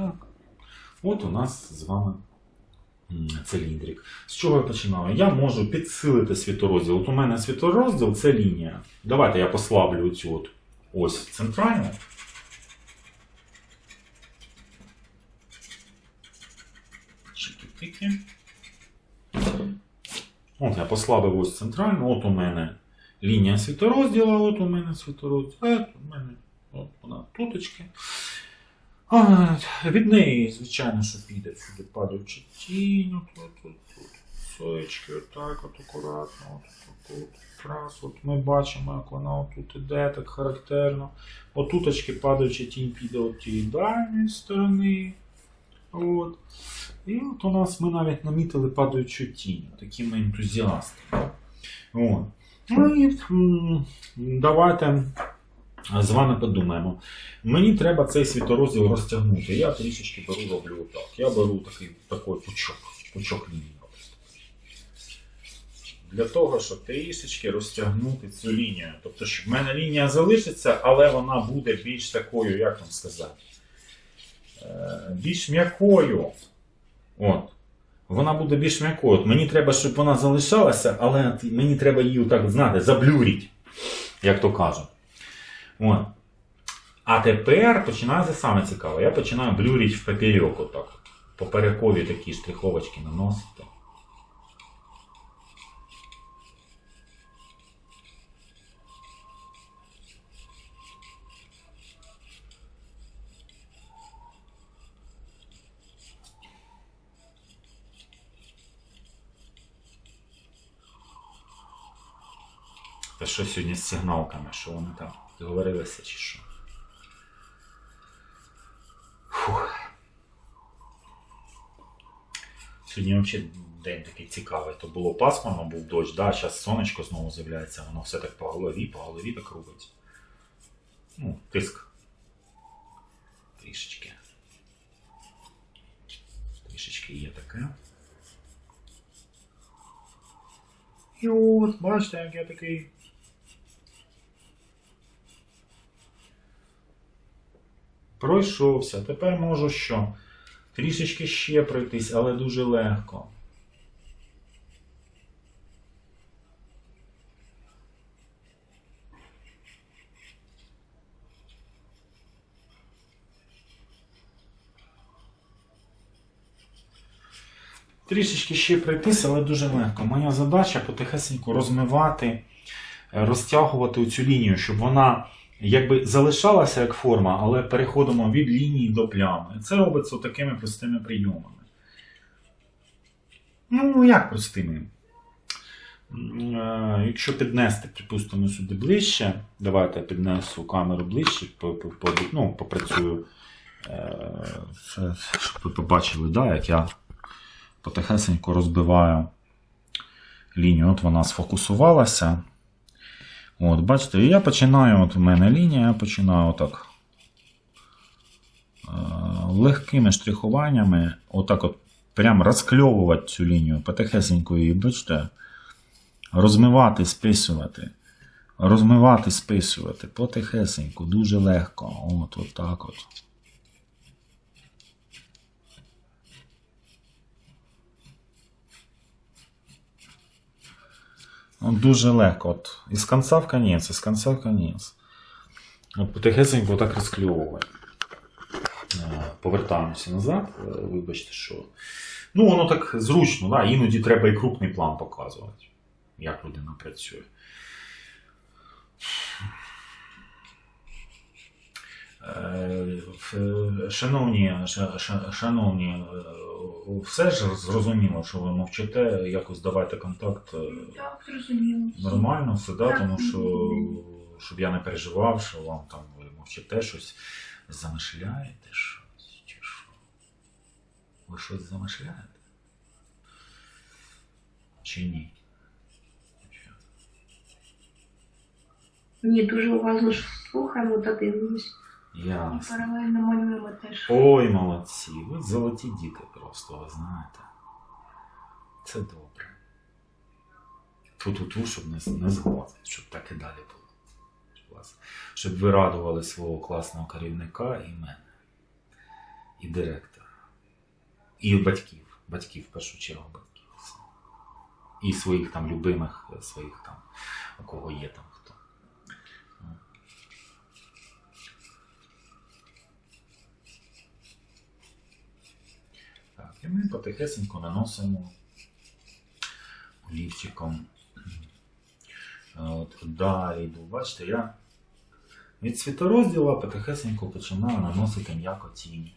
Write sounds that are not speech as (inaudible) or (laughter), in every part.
Так. От у нас з вами циліндрик. З чого я починаю? Я можу підсилити світорозділ. От у мене світорозділ це лінія. Давайте я послаблю цю от ось центральну. Чики-пики. От я послабив ось центральну, от у мене лінія світорозділу, от у мене світорозділ, от у мене от вона туточки. Від неї, звичайно, що піде сюди падаючи тінь, от, от, от, соєчки, отак, от акуратно, от, от, от, раз, от ми бачимо, як вона отут іде, так характерно. От туточки падаючи тінь піде от тієї дальньої сторони. От. І от у нас ми навіть намітили падаючу тінь, такі ми ентузіасти. От. Ну і давайте з вами подумаємо. Мені треба цей світорозділ розтягнути. Я трішечки беру, роблю отак. Я беру такий, такий пучок, пучок лінії. Для того, щоб трішечки розтягнути цю лінію. Тобто, щоб в мене лінія залишиться, але вона буде більш такою, як вам сказати, е, більш м'якою. От. Вона буде більш м'якою. От мені треба, щоб вона залишалася, але мені треба її так, знаєте, заблюрити, як то кажуть. От. А тепер починається саме цікаве. Я починаю блюрити в поперек отак. Поперекові такі штриховочки наносити. Та що сьогодні з сигналками, що вони там зговорилися чи що? Фух. Сьогодні взагалі день такий цікавий. То було пасмурно, був дощ, да, зараз сонечко знову з'являється, воно все так по голові, по голові так робить. Ну, тиск. Трішечки. Трішечки є таке. І от, бачите, як я такий. Пройшовся. Тепер можу що? Трішечки ще пройтись, але дуже легко. Трішечки ще пройтись, але дуже легко. Моя задача потихесеньку розмивати, розтягувати цю лінію, щоб вона якби залишалася як форма, але переходимо від лінії до плями. Це робиться такими простими прийомами. Ну, як простими? Е, Якщо піднести, припустимо, сюди ближче, давайте я піднесу камеру ближче, ну, попрацюю, е, щоб ви побачили, да, як я потихесенько розбиваю лінію. От вона сфокусувалася. От, бачите, я починаю, от у мене лінія, я починаю отак. е, Легкими штрихуваннями, отак от прям розкльовувати цю лінію, потихесенько її, бачите, розмивати, списувати. Розмивати, списувати, потихесенько, дуже легко. От, от так от. Дуже легко. От. Із конца в конець, із конца в конець. От потихесенько так розкльовувати. Е, Повертаємося назад. Е, Вибачте, що. Ну, воно так зручно, да? іноді треба і крупний план показувати, як людина працює. Е, ф- Шановні, ша- ша- шановні, е, все ж зрозуміло, що ви мовчите, якось давайте контакт. е, Так, зрозуміло. Нормально все, да? Так. тому що щоб я не переживав, що вам там ви мовчите щось, замишляєте щось, чи що? Ви щось замишляєте? Чи ні? Ні, дуже уважно слухаємо та дивимось. І паралельно малюємо теж. Ой, молодці, ви золоті діти просто, ви знаєте. Це добре. Ту-ту-ту, щоб не, не згладити, щоб так і далі було. Щоб ви радували свого класного керівника і мене. і директор. І батьків. Батьків, в першу чергу, батьків. І своїх там любимих, своїх там, у кого є там хто. Так, і ми потихесенько наносимо олівчиком. Е, От, далі. Бачите, я від світорозділа потихесенько починаю наносити м'яко тіні.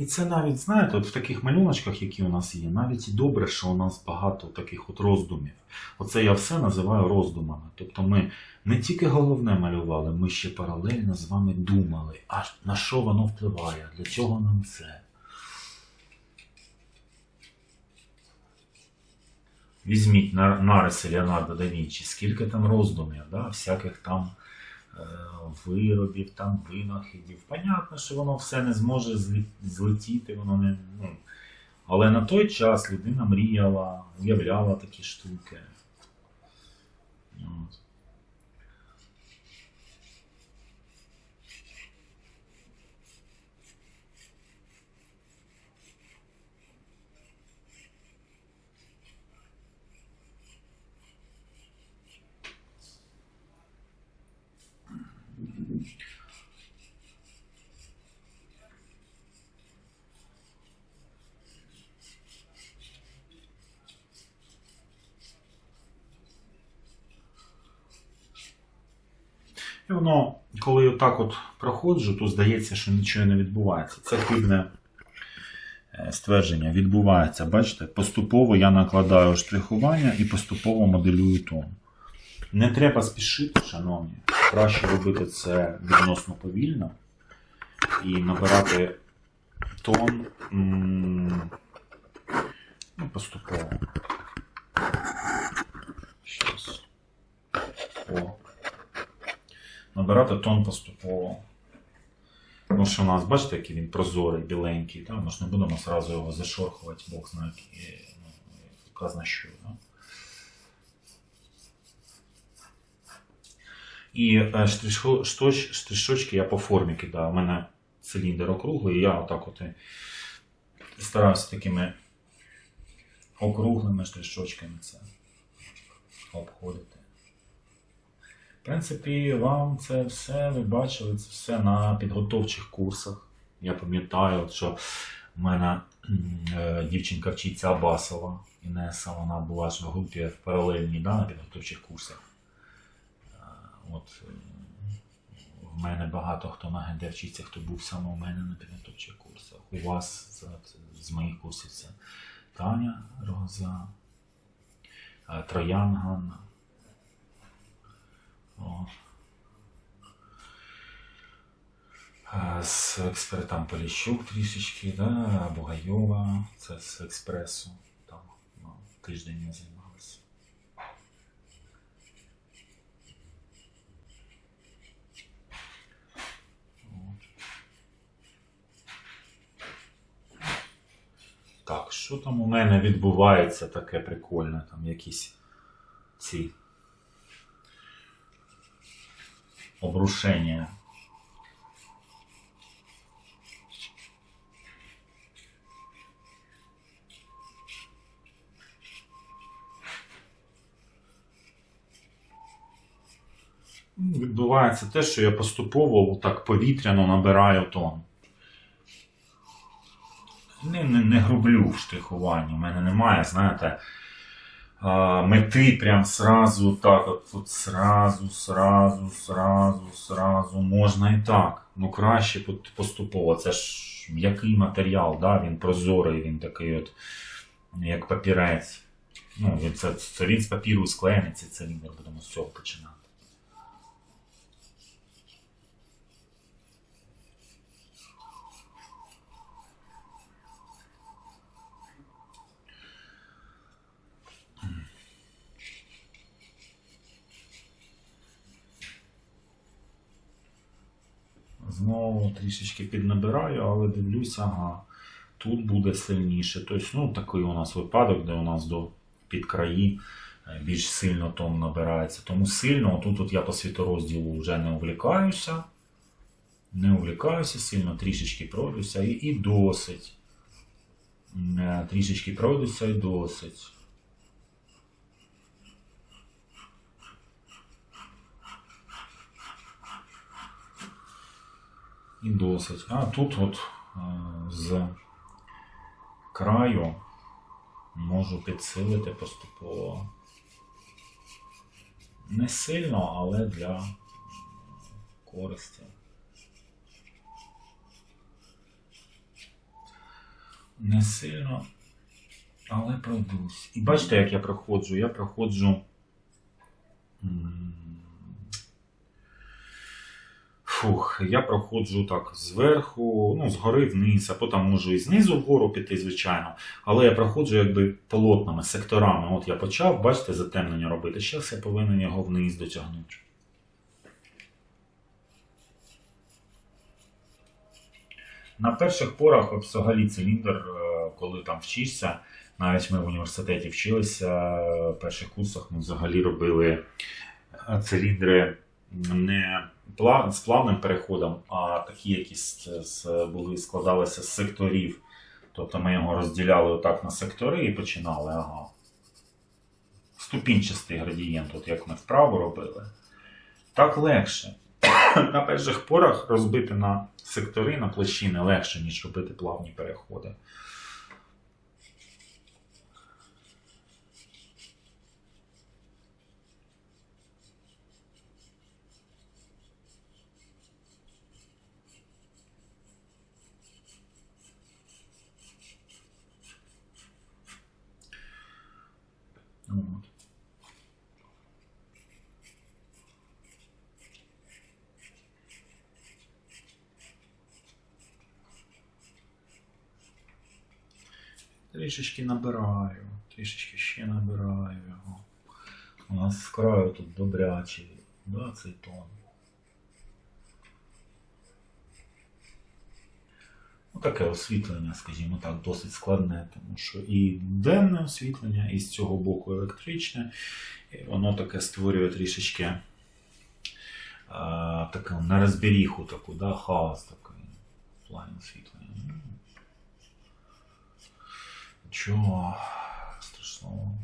І це навіть, знаєте, от в таких малюночках, які у нас є, навіть добре, що у нас багато таких от роздумів. Оце я все називаю роздумами. Тобто ми не тільки головне малювали, ми ще паралельно з вами думали, а на що воно впливає, для чого нам це. Візьміть на- нариси Леонардо да Вінчі, скільки там роздумів, да? всяких там виробів, там винахідів. Понятно, що воно все не зможе злетіти, воно не. Ну. Але на той час людина мріяла, уявляла такі штуки. От. Воно, коли отак от проходжу, то здається, що нічого не відбувається. Це хибне е, ствердження. Відбувається. Бачите, поступово я накладаю штрихування і поступово моделюю тон. Не треба спішити, шановні. Краще робити це відносно повільно і набирати тон ну, поступово. Щас. О набирати тон поступово. Тому що у нас, бачите, який він прозорий, біленький, та? ми ж не будемо одразу його зашорхувати, Бог знає, ну, казна що. Да? І е, штришо- штришочки я по формі кидаю. У мене циліндр округлий, і я отак от стараюся такими округлими штришочками це обходити. В принципі, вам це все ви бачили, це все на підготовчих курсах. Я пам'ятаю, що в мене е, дівчинка вчиться Абасова, Інеса, вона була ж в групі в паралельній да, на підготовчих курсах. Е, От, е, в мене багато хто на ГД вчиться, хто був саме у мене на підготовчих курсах. У вас з, з моїх курсів це Таня Роза, Троян Ганна. З експертом Поліщук трішечки, да, Бугайова, це з експресу. Там ну, тиждень ми займалися. От. Так, що там у мене відбувається таке прикольне, там якісь ці обрушения. Відбувається те, що я поступово так повітряно набираю тон. Не, не, не грублю в штрихуванні. У мене немає, знаєте, мети прям сразу так, от, от сразу, сразу, сразу, сразу. Можна і так. Ну краще поступово. Це ж м'який матеріал, да? він прозорий, він такий от, як папірець. Ну, це, це він з папіру склеєний, цей циліндр, будемо з цього починати. Знову трішечки піднабираю, але дивлюся, ага, тут буде сильніше. Тобто, ну, такий у нас випадок, де у нас до під краї е, більш сильно тон набирається. Тому сильно, тут от я по світорозділу вже не увлікаюся. Не увлікаюся сильно, трішечки пройдуся і, і досить. Е, Трішечки пройдуся і досить. І досить. А тут от е, з краю можу підсилити поступово. Не сильно, але для користі. Не сильно, але пройдусь. І бачите, як я проходжу? Я проходжу. Фух, я проходжу так зверху, ну, згори вниз, а потім можу і знизу вгору піти, звичайно. Але я проходжу якби полотнами, секторами. От я почав, бачите, затемнення робити. Зараз я повинен його вниз дотягнути. На перших порах взагалі циліндр, е, коли там вчишся, навіть ми в університеті вчилися, в перших курсах ми взагалі робили е, циліндри не з плавним переходом, а такі, які з- були, складалися з секторів. Тобто ми його розділяли отак на сектори і починали, ага. Ступінчастий градієнт, от як ми вправо робили. Так легше. (coughs) На перших порах розбити на сектори, на площини легше, ніж робити плавні переходи. От. Трішечки набираю, трішечки ще набираю його. У нас з краю тут добрячий, да, цей тон. Ну, таке освітлення, скажімо так, досить складне, тому що і денне освітлення, і з цього боку електричне, і воно таке створює трішечки а, таку нерозберіху таку, да, хаос такий в плані освітлення. Нічого страшного.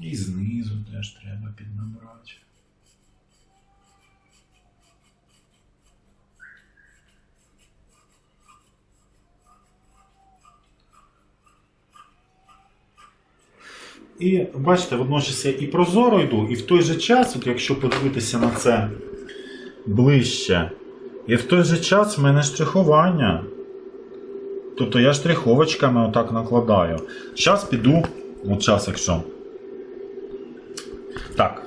І знизу теж треба піднабрати. І бачите, водночас я і прозоро йду, і в той же час, от якщо подивитися на це ближче, і в той же час в мене штрихування. Тобто я штриховочками отак накладаю. Зараз піду, от час, якщо. Так.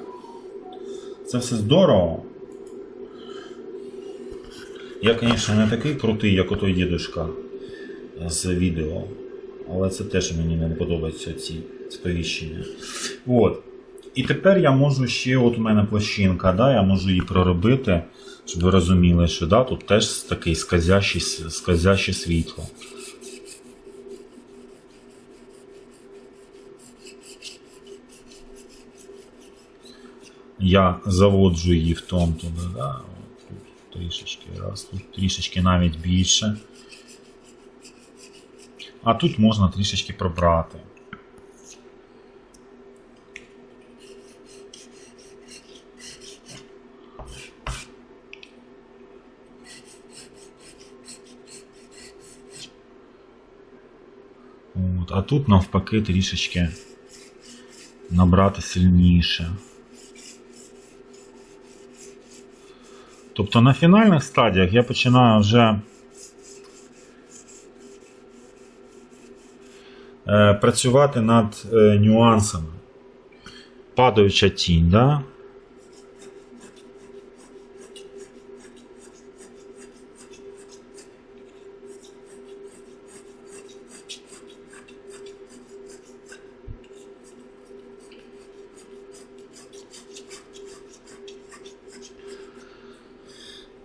Це все здорово. Я, звісно, не такий крутий, як отой дідушка з відео. Але це теж мені не подобаються ці сповіщення. От. І тепер я можу ще, от у мене площинка, да, я можу її проробити, щоб ви розуміли, що да, тут теж такий скользяще світло. Я заводжу її в тон туди, да, тут трішечки раз, тут трішечки навіть більше. А тут можна трішечки пробрати. От, а тут навпаки трішечки набрати сильніше. Тобто на фінальних стадіях я починаю вже е, працювати над е, нюансами. Падаюча тінь, да?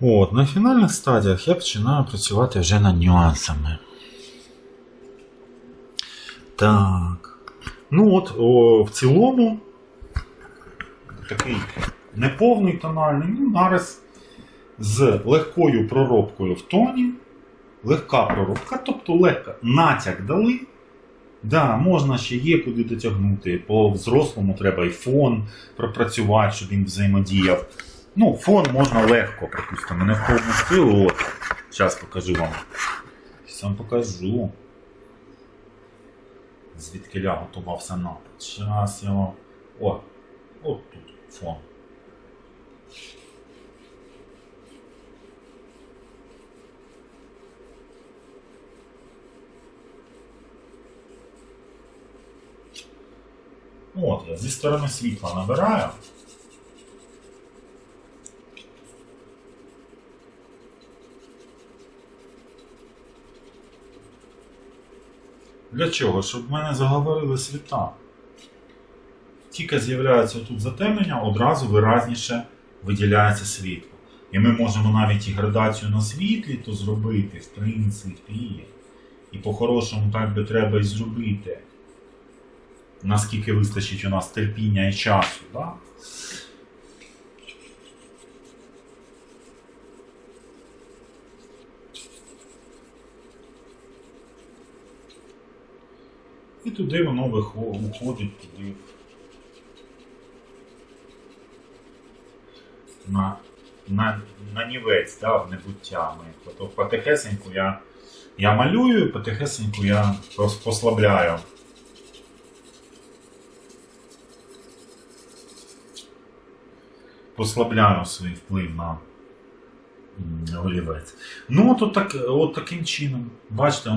От, на фінальних стадіях я починаю працювати вже над нюансами. Так. Ну от, о, в цілому, такий неповний тональний, ну, нараз з легкою проробкою в тоні. Легка проробка, тобто легка натяк дали. Да, можна ще є куди дотягнути. По взрослому треба і фон пропрацювати, щоб він взаємодіяв. Ну, фон можна легко, припустимо, не в повну силу. От. Зараз покажу вам. Зараз вам покажу. Звідки я готувався напад. Зараз я вам. О, от тут фон. От я зі сторони світла набираю. Для чого? Щоб в мене заговорили світа. Тільки з'являється тут затемнення, одразу виразніше виділяється світло. І ми можемо навіть і градацію на світлі то зробити, в принципі. І по-хорошому так би треба і зробити. Наскільки вистачить у нас терпіння і часу. Да? І туди воно вихо- уходить туди. На, на, на нівець, да, в небуття. Тобто потихесеньку я, я малюю, потихесеньку я послабляю. Послабляю свій вплив на олівець. Ну, от, так, от таким чином. Бачите,